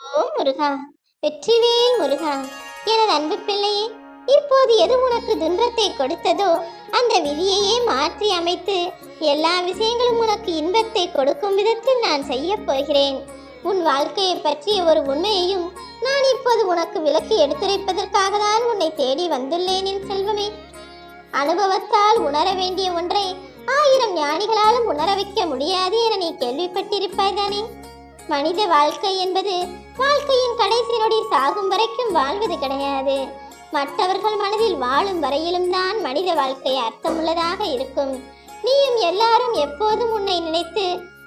ஓ முருகா. வெற்றிவேல் முருகா. எனது அன்பு பிள்ளையே இப்போது எது உனக்கு துன்பத்தை கொடுத்ததோ அந்த விதியையே மாற்றி அமைத்து எல்லா விஷயங்களும் உனக்கு இன்பத்தை கொடுக்கும் விதத்தில் நான் செய்ய போகிறேன். உன் வாழ்க்கையை பற்றிய ஒரு உண்மையையும் நான் இப்போது உனக்கு விளக்கி எடுத்துரைப்பதற்காக தான் உன்னை தேடி வந்துள்ளேன் என் செல்வமே. அனுபவத்தால் உணர வேண்டிய ஒன்றை ஆயிரம் ஞானிகளாலும் உணர வைக்க முடியாது என நீ கேள்விப்பட்டிருப்பாய் தானே? மனித வாழ்க்கை என்பது வாழ்க்கையின் கடைசி நொடி சாகும் வரைக்கும் வாழ்வது கிடையாது. மற்றவர்கள் மனதில் வாழும் வரையிலும் தான் மனித வாழ்க்கை அர்த்தமுள்ளதாக இருக்கும். நீயும் எல்லாரும் எப்போதும் உன்னை நினைத்து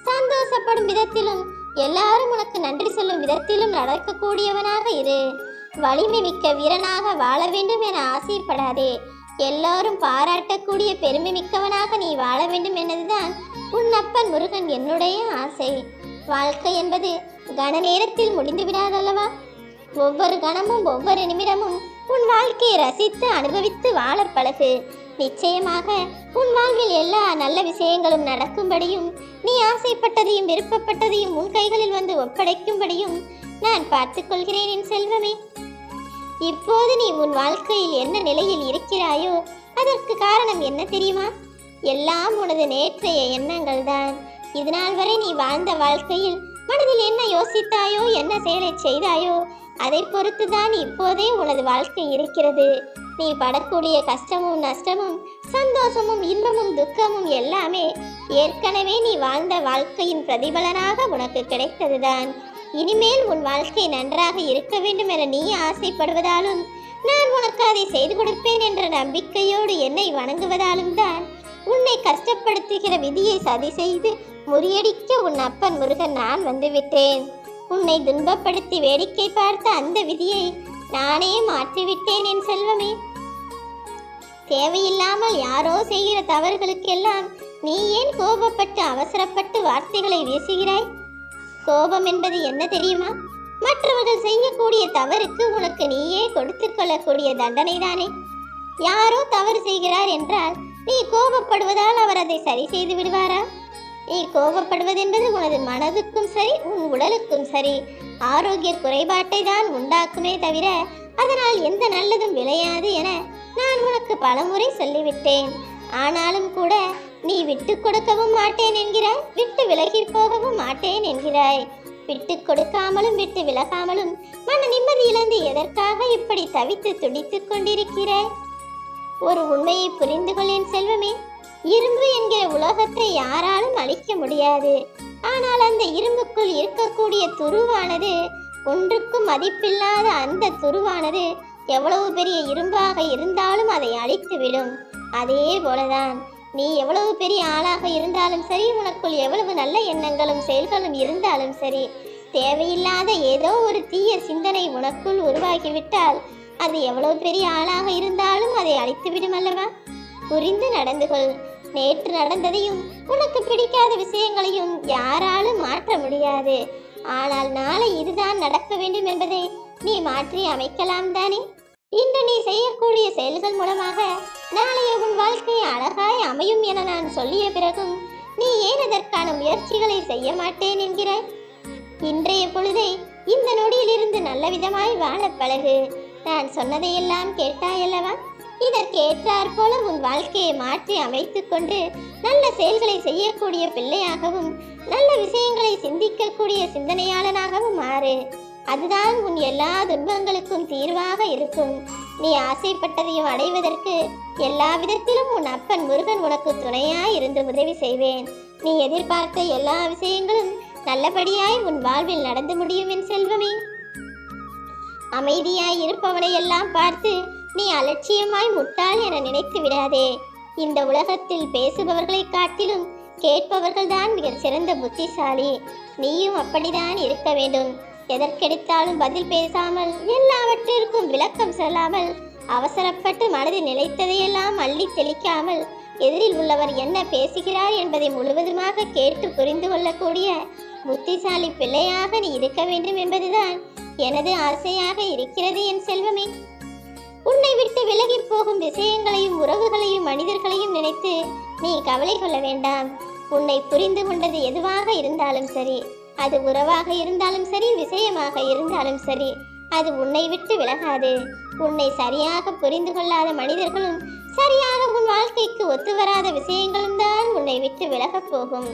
சந்தோஷப்படும் விதத்திலும் எல்லாரும் உனக்கு நன்றி சொல்லும் விதத்திலும் நடக்கக்கூடியவனாக இரு. வலிமை மிக்க வீரனாக வாழ வேண்டும் என ஆசைப்படாதே. எல்லாரும் பாராட்டக்கூடிய பெருமை மிக்கவனாக நீ வாழ வேண்டும் என்பதுதான் உன் அப்பன் முருகன் என்னுடைய ஆசை. வாழ்க்கை என்பது கன நேரத்தில் முடிந்து விடாதல்லவா? ஒவ்வொரு கணமும் ஒவ்வொரு நிமிடமும் உன் வாழ்க்கையை ரசித்து அனுபவித்து வாழ பழகு. நிச்சயமாக உன் வாழ்வில் எல்லா நல்ல விஷயங்களும் நடக்கும்படியும் நீ ஆசைப்பட்டதையும் விருப்பப்பட்டதையும் உன் கைகளில் வந்து ஒப்படைக்கும்படியும் நான் பார்த்துக்கொள்கிறேன் என் செல்வமே. இப்போது நீ உன் வாழ்க்கையில் என்ன நிலையில் இருக்கிறாயோ அதற்கு காரணம் என்ன தெரியுமா? எல்லாம் உனது நேற்றைய எண்ணங்கள் தான் இதுநாள் வரை நீ வாழ்ந்த வாழ்க்கையில் மனதில் என்ன யோசித்தாயோ என்ன செயலை செய்தாயோ அதை பொறுத்து தான் இப்போதே உனது வாழ்க்கை இருக்கிறது. நீ படக்கூடிய கஷ்டமும் நஷ்டமும் சந்தோஷமும் இன்பமும் துக்கமும் எல்லாமே ஏற்கனவே நீ வாழ்ந்த வாழ்க்கையின் பிரதிபலனாக உனக்கு கிடைத்ததுதான். இனிமேல் உன் வாழ்க்கை நன்றாக இருக்க வேண்டும் என நீ ஆசைப்படுவதாலும் நான் உனக்கு அதை செய்து கொடுப்பேன் என்ற நம்பிக்கையோடு என்னை வணங்குவதாலும் தான் உன்னை கஷ்டப்படுத்துகிற விதியை சதி செய்து முறியடிக்க உன் அப்பன் முருகன் நான் வந்துவிட்டேன். உன்னை துன்பப்படுத்தி வேடிக்கை பார்த்த அந்த விதியை நானே மாற்றிவிட்டேன் என் செல்வமே. தேவையில்லாமல் யாரோ செய்கிற தவறுகளுக்கெல்லாம் நீ ஏன் கோபப்பட்டு அவசரப்பட்டு வார்த்தைகளை வீசுகிறாய்? கோபம் என்பது என்ன தெரியுமா? மற்றவர்கள் செய்யக்கூடிய தவறுக்கு உனக்கு நீயே கொடுத்து கொள்ளக்கூடிய தண்டனை தானே யாரோ தவறு செய்கிறார் என்றால் நீ கோபப்படுவதால் அவர் அதை சரி செய்து விடுவாரா? நீ கோபப்படுவது என்பது உனது மனதுக்கும் சரி உன் உடலுக்கும் சரி. ஆரோக்கிய குறைபாட்டை தான் உண்டாக்குமே தவிர அதனால் எந்த நல்லதும் விளையாது என நான் உனக்கு பலமுறை சொல்லிவிட்டேன். ஆனாலும் கூட நீ விட்டு கொடுக்கவும் மாட்டேன் என்கிறாய் விட்டு விலகி போகவும் மாட்டேன் என்கிறாய். விட்டு கொடுக்காமலும் விட்டு விலகாமலும் மன நிம்மதி இழந்து எதற்காக இப்படி தவித்து துடித்துக் கொண்டிருக்கிறாய்? ஒரு உண்மையை புரிந்து கொள்ளேன் செல்வமே. இரும்பு என்கிற உலகத்தை யாராலும் அழிக்க முடியாது. ஆனால் அந்த இரும்புக்குள் இருக்கக்கூடிய துருவானது ஒன்றுக்கும் மதிப்பில்லாத அந்த துருவானது எவ்வளவு பெரிய இரும்பாக இருந்தாலும் அதை அழித்துவிடும். அதே போலதான் நீ எவ்வளவு பெரிய ஆளாக இருந்தாலும் சரி உனக்குள் எவ்வளவு நல்ல எண்ணங்களும் செயல்களும் இருந்தாலும் சரி தேவையில்லாத ஏதோ ஒரு தீய சிந்தனை உனக்குள் உருவாகிவிட்டால் அது எவ்வளவு பெரிய ஆளாக இருந்தாலும் அதை அழைத்துவிடும் அல்லவா? புரிந்து நடந்து கொள். நேற்று நடந்ததையும் உனக்கு பிடிக்காத விஷயங்களையும் யாராலும் மாற்ற முடியாது. ஆனால் நாளை இதுதான் நடக்க வேண்டும் என்பதை நீ மாற்றி அமைக்கலாம் தானே? இன்று நீ செய்யக்கூடிய செயல்கள் மூலமாக நாளைய உன் வாழ்க்கை அழகாய் அமையும் என நான் சொல்லிய பிறகும் நீ ஏன் அதற்கான முயற்சிகளை செய்ய மாட்டேன் என்கிறாய்? இன்றைய பொழுதை இந்த நொடியிலிருந்து நல்ல விதமாய் வாழ பழகு. நான் சொன்னதையெல்லாம் கேட்டாயல்லவா? இதற்கேற்றாற் போல உன் வாழ்க்கையை மாற்றி அமைத்துக் கொண்டு நல்ல செயல்களை செய்யக்கூடிய பிள்ளையாகவும் நல்ல விஷயங்களை சிந்திக்கக்கூடிய சிந்தனையாளனாகவும் மாறு. அதுதான் உன் எல்லா துன்பங்களுக்கும் தீர்வாக இருக்கும். நீ ஆசைப்பட்டதையும் அடைவதற்கு எல்லா விதத்திலும் உன் அப்பன் முருகன் உனக்கு துணையாய் இருந்து உதவி செய்வேன். நீ எதிர்பார்த்த எல்லா விஷயங்களும் நல்லபடியாய் உன் வாழ்வில் நடந்து முடியும் என் செல்வமே. அமைதியாய் இருப்பவனை எல்லாம் பார்த்து நீ அலட்சியமாய் முட்டாள் என நினைத்து விடாதே. இந்த உலகத்தில் பேசுபவர்களை காட்டிலும் கேட்பவர்கள்தான் மிக சிறந்த புத்திசாலி. நீயும் அப்படிதான் இருக்க வேண்டும். எதற்கெடுத்தாலும் பதில் பேசாமல் எல்லாவற்றிற்கும் விளக்கம் சொல்லாமல் அவசரப்பட்டு மனதில் நிலைத்ததையெல்லாம் அள்ளி தெளிக்காமல் எதிரில் உள்ளவர் என்ன பேசுகிறார் என்பதை முழுவதுமாக கேட்டு புரிந்து கொள்ளக்கூடிய புத்திசாலி பிள்ளையாக நீ இருக்க வேண்டும் என்பதுதான் எனது ஆசையாக இருக்கிறது என் செல்வமே. உன்னை விட்டு விலகி போகும் விஷயங்களையும் உறவுகளையும் மனிதர்களையும் நினைத்து நீ கவலை கொள்ள வேண்டாம். உன்னை புரிந்து கொண்டது எதுவாக இருந்தாலும் சரி அது உறவாக இருந்தாலும் சரி விஷயமாக இருந்தாலும் சரி அது உன்னை விட்டு விலகாது. உன்னை சரியாக புரிந்து கொள்ளாத மனிதர்களும் சரியாக உன் வாழ்க்கைக்கு ஒத்து வராத விஷயங்களும் தான் உன்னை விட்டு விலகப் போகும்.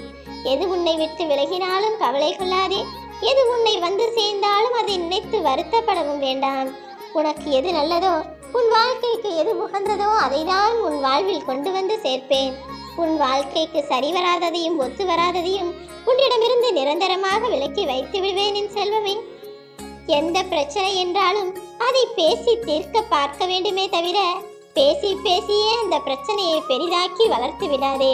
எது உன்னை விட்டு விலகினாலும் கவலை கொள்ளாதே. எது உன்னை வந்து சேர்ந்தாலும் அதை நினைத்து வருத்தப்படவும் வேண்டாம். உனக்கு எது நல்லதோ உன் வாழ்க்கைக்கு எது உகந்ததோ அதைதான் உன் வாழ்வில் கொண்டு வந்து சேர்ப்பேன். உன் வாழ்க்கைக்கு சரிவராததையும் ஒத்து வராததையும் உன்னிடமிருந்து நிரந்தரமாக விலக்கி வைத்து விடுவேன் என் செல்வமே. எந்த பிரச்சனை என்றாலும் அதை பேசி தீர்க்க பார்க்க வேண்டுமே தவிர பேசி பேசியே அந்த பிரச்சனையை பெரிதாக்கி வளர்த்து விடாதே.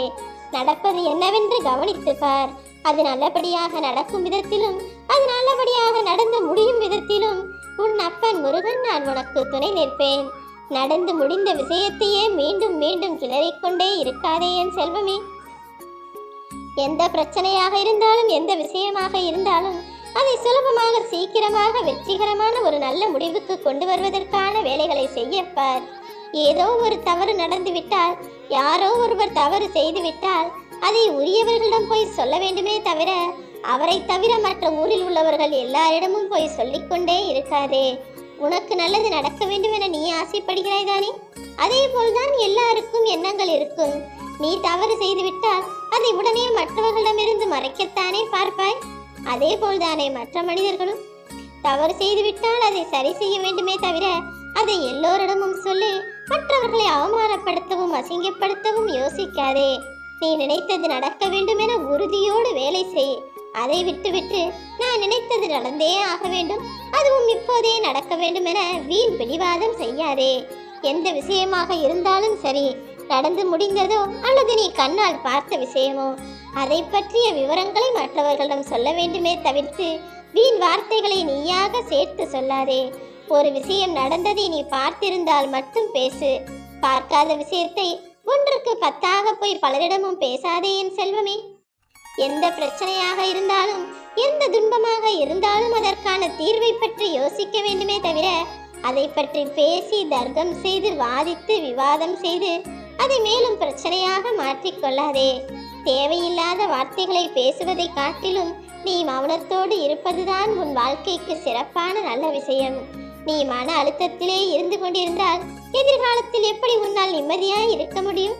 நடப்பது என்னவென்று கவனித்து பார். அது நல்லபடியாக நடக்கும் விதத்திலும் அது நல்லபடியாக நடந்து முடியும் விதத்திலும். உன் அப்பன் முருகன் நான் உனக்கு துணை நிற்பேன். நடந்து முடிந்த விஷயத்தையே மீண்டும் மீண்டும் கிளறிக்கொண்டே இருக்காதே என் செல்வமே. எந்த பிரச்சனையாக இருந்தாலும் எந்த விஷயமாக இருந்தாலும் அதை சுலபமாக சீக்கிரமாக வெற்றிகரமான ஒரு நல்ல முடிவுக்கு கொண்டு வருவதற்கான வேலைகளை செய்யப்பார் ஏதோ ஒரு தவறு நடந்து விட்டால் யாரோ ஒருவர் தவறு செய்து விட்டால் அதை உரியவர்களிடம் போய் சொல்ல வேண்டுமே தவிர அவரை தவிர மற்ற ஊரில் உள்ளவர்கள் எல்லாரிடமும் போய் சொல்லிக்கொண்டே இருக்காதே. உனக்கு நல்லது நடக்க வேண்டும் என நீ ஆசைப்படுகிறாய் தானே? அதே போல்தான் எல்லாருக்கும் எண்ணங்கள் இருக்கும். நீ தவறு செய்துவிட்டால் அதை உடனே மற்றவர்களிடமிருந்து மறைக்கத்தானே பார்ப்பாய்? அதே போல்தானே மற்ற மனிதர்களும். தவறு செய்துவிட்டால் அதை சரி செய்ய வேண்டுமே தவிர அதை எல்லோரிடமும் சொல்லி மற்றவர்களை அவமானப்படுத்தவும் அசிங்கப்படுத்தவும் யோசிக்காதே. நீ நினைத்தது நடக்க வேண்டும் என உறுதியோடு வேலை செய். அதை விட்டுவிட்டு நான் நினைத்தது நடந்தே ஆக வேண்டும். அதுவும் இப்போதே நடக்க வேண்டும் என வீண் பிடிவாதம் செய்யாதே. எந்த விஷயமாக இருந்தாலும் சரி நடந்து முடிந்ததோ அல்லது நீ கண்ணால் பார்த்த விஷயமோ அதை பற்றிய விவரங்களை மற்றவர்களிடம் சொல்ல வேண்டுமே தவிர்த்து வீண் வார்த்தைகளை நீயாக சேர்த்து சொல்லாதே. ஒரு விஷயம் நடந்ததை நீ பார்த்திருந்தால் மட்டும் பேசு. பார்க்காத விஷயத்தை ஒன்றுக்கு பத்தாக போய் பலரிடமும் பேசாதே என் செல்வமே. எந்த பிரச்சனையாக இருந்தாலும் எந்த துன்பமாக இருந்தாலும் அதற்கான தீர்வை பற்றி யோசிக்க வேண்டுமே தவிர அதை பற்றி பேசி தர்க்கம் செய்து வாதித்து விவாதம் செய்து அதை மேலும் பிரச்சனையாக மாற்றிக்கொள்ளாதே தேவையில்லாத வார்த்தைகளை பேசுவதை காட்டிலும் நீ மௌனத்தோடு இருப்பதுதான் உன் வாழ்க்கைக்கு சிறப்பான நல்ல விஷயம். நீ மன அழுத்தத்திலே இருந்து கொண்டிருந்தால் எதிர்காலத்தில் எப்படி உன்னால் நிம்மதியாய் இருக்க முடியும்?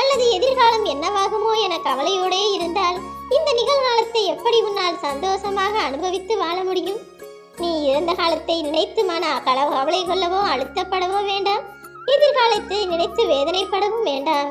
அல்லது எதிர்காலம் என்னவாகுமோ என கவலையோடே இருந்தால் இந்த நிகழ்காலத்தை எப்படி உன்னால் சந்தோஷமாக அனுபவித்து வாழ முடியும்? நீ இறந்த காலத்தை நினைத்து மன கல கவலை கொள்ளவோ அழுத்தப்படவோ வேண்டாம். எதிர்காலத்தை நினைத்து வேதனைப்படவும் வேண்டாம்.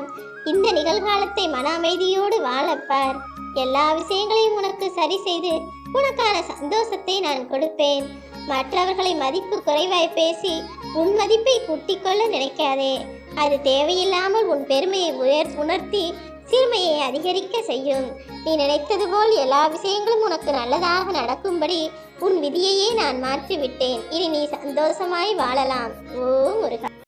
இந்த நிகழ்காலத்தை மன அமைதியோடு வாழப்பார் எல்லா விஷயங்களையும் உனக்கு சரி செய்து உனக்கான சந்தோஷத்தை நான் கொடுப்பேன். மற்றவர்களை மதிப்பு குறைவாய் பேசி உன் மதிப்பை கூட்டிக் கொள்ள நினைக்காதே. அது தேவையில்லாமல் உன் பெருமையை உயர் உணர்த்தி சிறுமையை அதிகரிக்க செய்யும். நீ நினைத்தது போல் எல்லா விஷயங்களும் உனக்கு நல்லதாக நடக்கும்படி உன் விதியையே நான் மாற்றிவிட்டேன். இனி நீ சந்தோஷமாய் வாழலாம். ஓ முருகா.